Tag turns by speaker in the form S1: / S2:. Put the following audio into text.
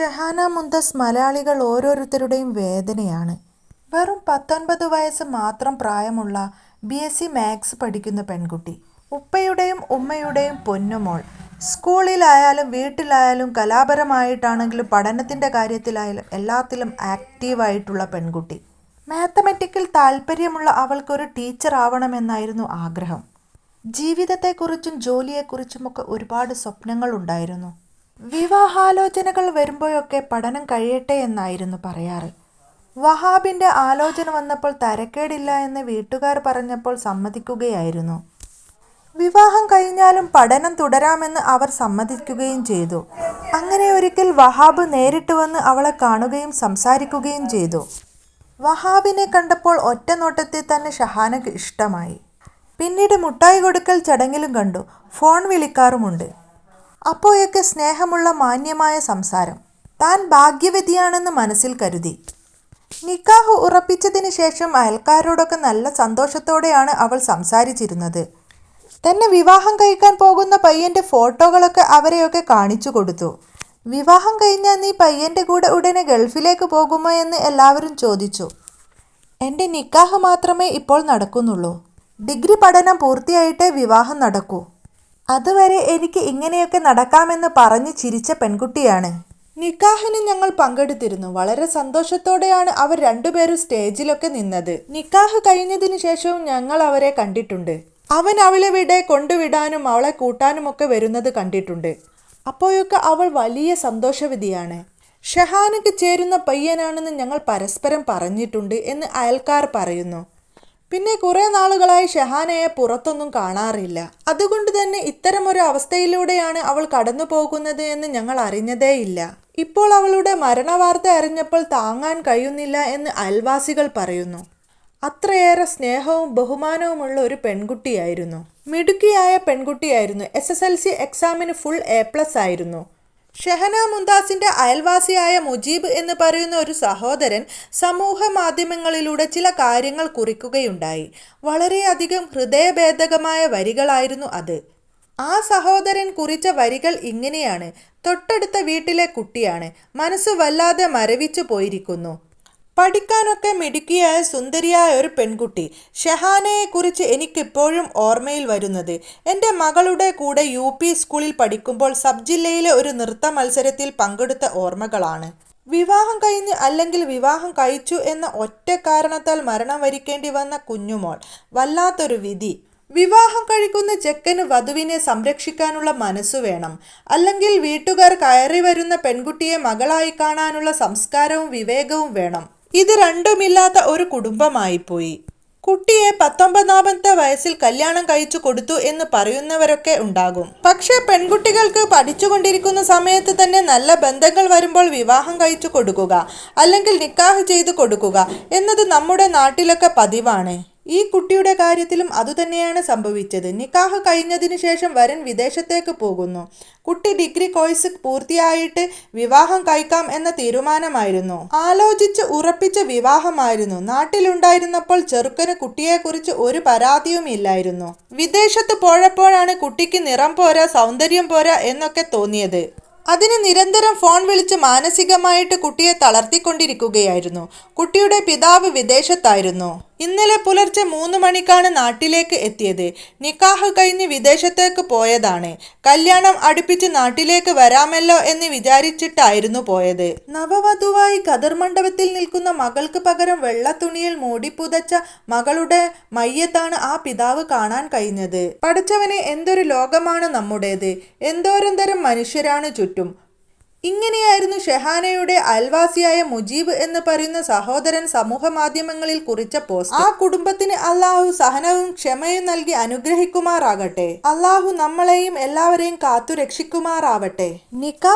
S1: ഷഹാന മുന്തസ് മലയാളികൾ ഓരോരുത്തരുടെയും വേദനയാണ്. വെറും പത്തൊൻപത് വയസ്സ് മാത്രം പ്രായമുള്ള ബി. എസ്. സി. മാത്സ് പഠിക്കുന്ന പെൺകുട്ടി. ഉപ്പയുടെയും ഉമ്മയുടെയും പൊന്നുമോൾ. സ്കൂളിലായാലും വീട്ടിലായാലും കലാപരമായിട്ടാണെങ്കിലും പഠനത്തിന്റെ കാര്യത്തിലായാലും എല്ലാത്തിലും ആക്റ്റീവായിട്ടുള്ള പെൺകുട്ടി. മാത്തമെറ്റിക്കിൽ താല്പര്യമുള്ള അവൾക്കൊരു ടീച്ചർ ആവണമെന്നായിരുന്നു ആഗ്രഹം. ജീവിതത്തെക്കുറിച്ചും ജോലിയെക്കുറിച്ചുമൊക്കെ ഒരുപാട് സ്വപ്നങ്ങൾ ഉണ്ടായിരുന്നു വിവാഹാലോചനകൾ വരുമ്പോഴൊക്കെ പഠനം കഴിയട്ടെ എന്നായിരുന്നു പറയാറ്. വഹാബിന്റെ ആലോചന വന്നപ്പോൾ തരക്കേടില്ല എന്ന് വീട്ടുകാർ പറഞ്ഞപ്പോൾ സമ്മതിക്കുകയായിരുന്നു. വിവാഹം കഴിഞ്ഞാലും പഠനം തുടരാമെന്ന് അവർ സമ്മതിക്കുകയും ചെയ്തു. അങ്ങനെ ഒരിക്കൽ വഹാബ് നേരിട്ട് വന്ന് അവളെ കാണുകയും സംസാരിക്കുകയും ചെയ്തു. വഹാബിനെ കണ്ടപ്പോൾ ഒറ്റ നോട്ടത്തിൽ തന്നെ ഷഹാനക്ക് ഇഷ്ടമായി. പിന്നീട് മുട്ടായി കൊടുക്കൽ ചടങ്ങിലും കണ്ടു. ഫോൺ വിളിക്കാറുമുണ്ട്. അപ്പോഴൊക്കെ സ്നേഹമുള്ള മാന്യമായ സംസാരം. താൻ ഭാഗ്യവതിയാണെന്ന് മനസ്സിൽ കരുതി. നിക്കാഹ് ഉറപ്പിച്ചതിന് ശേഷം അയൽക്കാരോടൊക്കെ നല്ല സന്തോഷത്തോടെയാണ് അവൾ സംസാരിച്ചിരുന്നത്. തന്നെ വിവാഹം കഴിക്കാൻ പോകുന്ന പയ്യന്റെ ഫോട്ടോകളൊക്കെ അവരെയൊക്കെ കാണിച്ചു കൊടുത്തു. വിവാഹം കഴിഞ്ഞാൽ നീ പയ്യന്റെ കൂടെ ഉടനെ ഗൾഫിലേക്ക് പോകുമോ എന്ന് എല്ലാവരും ചോദിച്ചു. എന്റെ നിക്കാഹ് മാത്രമേ ഇപ്പോൾ നടക്കുന്നുള്ളൂ. ഡിഗ്രി പഠനം പൂർത്തിയായിട്ടേ വിവാഹം നടക്കൂ. അതുവരെ എനിക്ക് ഇങ്ങനെയൊക്കെ നടക്കാമെന്ന് പറഞ്ഞ് ചിരിച്ച പെൺകുട്ടിയാണ്. നിക്കാഹിന് ഞങ്ങൾ പങ്കെടുത്തിരുന്നു. വളരെ സന്തോഷത്തോടെയാണ് അവർ രണ്ടുപേരും സ്റ്റേജിലൊക്കെ നിന്നത്. നിക്കാഹ് കഴിഞ്ഞതിന് ശേഷവും ഞങ്ങൾ അവരെ കണ്ടിട്ടുണ്ട്. അവൻ അവളെ വിടെ കൊണ്ടുവിടാനും അവളെ കൂട്ടാനുമൊക്കെ വരുന്നത് കണ്ടിട്ടുണ്ട്. അപ്പോഴൊക്കെ അവൾ വലിയ സന്തോഷവിധിയാണ് ഷഹാനക്ക് ചേരുന്ന പയ്യനാണെന്ന് ഞങ്ങൾ പരസ്പരം പറഞ്ഞിട്ടുണ്ട് എന്ന് അയൽക്കാർ പറയുന്നു. പിന്നെ കുറെ നാളുകളായി ഷഹാനയെ പുറത്തൊന്നും കാണാറില്ല. അതുകൊണ്ട് തന്നെ ഇത്തരമൊരു അവസ്ഥയിലൂടെയാണ് അവൾ കടന്നു പോകുന്നത് എന്ന് ഞങ്ങൾ അറിഞ്ഞതേയില്ല. ഇപ്പോൾ അവളുടെ മരണവാർത്ത അറിഞ്ഞപ്പോൾ താങ്ങാൻ കഴിയുന്നില്ല എന്ന് അയൽവാസികൾ പറയുന്നു. അത്രയേറെ സ്നേഹവും ബഹുമാനവുമുള്ള ഒരു പെൺകുട്ടിയായിരുന്നു. മിടുക്കിയായ പെൺകുട്ടിയായിരുന്നു. എസ് എസ് എൽ സി എക്സാമിന് ഫുൾ എ പ്ലസ് ആയിരുന്നു. ഷെഹന മുന്താസിന്റെ അയൽവാസിയായ മുജീബ് എന്ന് പറയുന്ന ഒരു സഹോദരൻ സമൂഹ മാധ്യമങ്ങളിലൂടെ ചില കാര്യങ്ങൾ കുറിക്കുകയുണ്ടായി. വളരെയധികം ഹൃദയഭേദകമായ വരികളായിരുന്നു അത്. ആ സഹോദരൻ കുറിച്ച വരികൾ ഇങ്ങനെയാണ്. തൊട്ടടുത്ത വീട്ടിലെ കുട്ടിയാണ്. മനസ്സ് വല്ലാതെ മരവിച്ചു പോയിരിക്കുന്നു. പഠിക്കാനൊക്കെ മിടുക്കിയായ സുന്ദരിയായ ഒരു പെൺകുട്ടി. ഷഹാനയെ കുറിച്ച് എനിക്കിപ്പോഴും ഓർമ്മയിൽ വരുന്നത്. എന്റെ മകളുടെ കൂടെ യു പി സ്കൂളിൽ പഠിക്കുമ്പോൾ സബ് ജില്ലയിലെ ഒരു നൃത്ത മത്സരത്തിൽ പങ്കെടുത്ത ഓർമ്മകളാണ്. വിവാഹം കഴിഞ്ഞ് അല്ലെങ്കിൽ വിവാഹം കഴിച്ചു എന്ന ഒറ്റ കാരണത്താൽ മരണം വരിക്കേണ്ടി വന്ന കുഞ്ഞുമോൾ. വല്ലാത്തൊരു വിധി. വിവാഹം കഴിക്കുന്ന ചെക്കന് വധുവിനെ സംരക്ഷിക്കാനുള്ള മനസ്സു വേണം. അല്ലെങ്കിൽ വീട്ടുകാർ കയറി വരുന്ന പെൺകുട്ടിയെ മകളായി കാണാനുള്ള സംസ്കാരവും വിവേകവും വേണം. ഇത് രണ്ടുമില്ലാത്ത ഒരു കുടുംബമായിപ്പോയി. കുട്ടിയെ പത്തൊമ്പതാമത്തെ വയസ്സിൽ കല്യാണം കഴിച്ചു കൊടുത്തു എന്ന് പറയുന്നവരൊക്കെ ഉണ്ടാകും. പക്ഷേ പെൺകുട്ടികൾക്ക് പഠിച്ചുകൊണ്ടിരിക്കുന്ന സമയത്ത് തന്നെ നല്ല ബന്ധങ്ങൾ വരുമ്പോൾ വിവാഹം കഴിച്ചു കൊടുക്കുക അല്ലെങ്കിൽ നിക്കാഹ് ചെയ്തു കൊടുക്കുക എന്നത് നമ്മുടെ നാട്ടിലൊക്കെ പതിവാണ്. ഈ കുട്ടിയുടെ കാര്യത്തിലും അതുതന്നെയാണ് സംഭവിച്ചത്. നിക്കാഹ് കഴിഞ്ഞതിന് ശേഷം വരൻ വിദേശത്തേക്ക് പോകുന്നു. കുട്ടി ഡിഗ്രി കോഴ്സ് പൂർത്തിയായിട്ട് വിവാഹം കഴിക്കാം എന്ന തീരുമാനമായിരുന്നു. ആലോചിച്ച് ഉറപ്പിച്ച വിവാഹമായിരുന്നു. നാട്ടിലുണ്ടായിരുന്നപ്പോൾ ചെറുക്കന് കുട്ടിയെക്കുറിച്ച് ഒരു പരാതിയും ഇല്ലായിരുന്നു. വിദേശത്ത് പോയപ്പോഴാണ് കുട്ടിക്ക് നിറം പോരാ സൗന്ദര്യം പോരാ എന്നൊക്കെ തോന്നിയത്. അതിന് നിരന്തരം ഫോൺ വിളിച്ച് മാനസികമായിട്ട് കുട്ടിയെ തളർത്തിക്കൊണ്ടിരിക്കുകയായിരുന്നു. കുട്ടിയുടെ പിതാവ് വിദേശത്തായിരുന്നു. ഇന്നലെ പുലർച്ചെ മൂന്ന് മണിക്കാണ് നാട്ടിലേക്ക് എത്തിയത്. നിക്കാഹ് കഴിഞ്ഞ് വിദേശത്തേക്ക് പോയതാണ്. കല്യാണം അടുപ്പിച്ച് നാട്ടിലേക്ക് വരാമല്ലോ എന്ന് വിചാരിച്ചിട്ടായിരുന്നു പോയത്. നവവധുവായി കതിർ മണ്ഡപത്തിൽ നിൽക്കുന്ന മകൾക്ക് പകരം വെള്ളത്തുണിയിൽ മൂടിപ്പുതച്ച മകളുടെ മയ്യത്താണ് ആ പിതാവ് കാണാൻ കഴിഞ്ഞത്. പഠിച്ചവനെ എന്തൊരു ലോകമാണ് നമ്മുടേത്. എന്തോരം തരം മനുഷ്യരാണ് ചുറ്റും. ഇങ്ങനെയായിരുന്നു ഷെഹാനയുടെ അയൽവാസിയായ മുജീബ് എന്ന് പറയുന്ന സഹോദരൻ സമൂഹ മാധ്യമങ്ങളിൽ കുറിച്ച പോസ്റ്റ്. ആ കുടുംബത്തിന് അള്ളാഹു സഹനവും ക്ഷമയും നൽകി അനുഗ്രഹിക്കുമാറാകട്ടെ. അള്ളാഹു നമ്മളെയും എല്ലാവരെയും കാത്തു രക്ഷിക്കുമാറാവട്ടെ നിക്കാ